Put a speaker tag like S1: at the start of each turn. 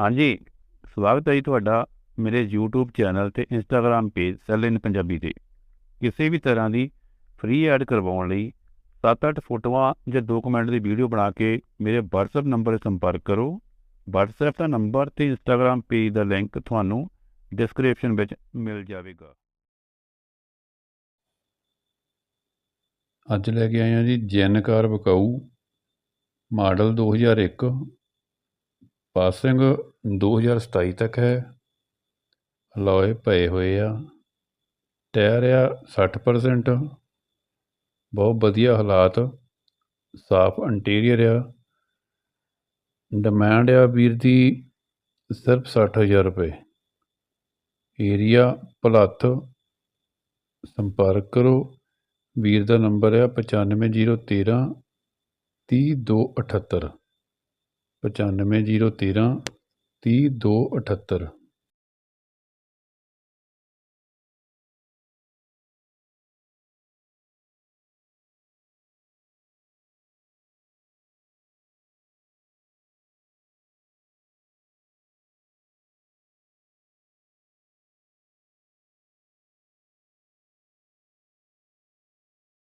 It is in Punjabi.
S1: ਹਾਂਜੀ, ਸਵਾਗਤ ਹੈ ਜੀ ਤੁਹਾਡਾ ਮੇਰੇ YouTube ਚੈਨਲ ਤੇ Instagram page sale in Punjabi ਤੇ। ਕਿਸੇ ਵੀ ਤਰ੍ਹਾਂ ਦੀ ਫ੍ਰੀ ਐਡ ਕਰਵਾਉਣ ਲਈ 7-8 ਫੋਟੋਆਂ ਜਾਂ 2 ਕਮੈਂਟ ਦੀ ਵੀਡੀਓ ਬਣਾ ਕੇ ਮੇਰੇ WhatsApp ਨੰਬਰ 'ਤੇ ਸੰਪਰਕ ਕਰੋ। WhatsApp ਦਾ ਨੰਬਰ ਤੇ Instagram ਪੇਜ ਦਾ ਲਿੰਕ ਤੁਹਾਨੂੰ ਡਿਸਕ੍ਰਿਪਸ਼ਨ ਵਿੱਚ ਮਿਲ ਜਾਵੇਗਾ।
S2: ਅੱਜ ਲੈ ਕੇ ਆਏ ਹਾਂ ਜੀ ਜੈਨ ਕਾਰ ਵਿਕਾਊ ਮਾਡਲ 2001 ਪਾਸਿੰਗ 2027 ਤੱਕ ਹੈ। ਅਲੋਏ ਪਏ ਹੋਏ ਆ। ਟਾਇਰ ਆ 60% ਬਹੁਤ ਵਧੀਆ ਹਾਲਾਤ। ਸਾਫ਼ ਇੰਟੀਰੀਅਰ ਆ। ਡਿਮਾਂਡ ਆ ਵੀਰ ਦੀ ਸਿਰਫ 60000 ਰੁਪਏ। ਏਰੀਆ ਭਲੱਥ ਸੰਪਰਕ ਕਰੋ। ਵੀਰ ਦਾ ਨੰਬਰ ਆ 95013 30278 95013 30278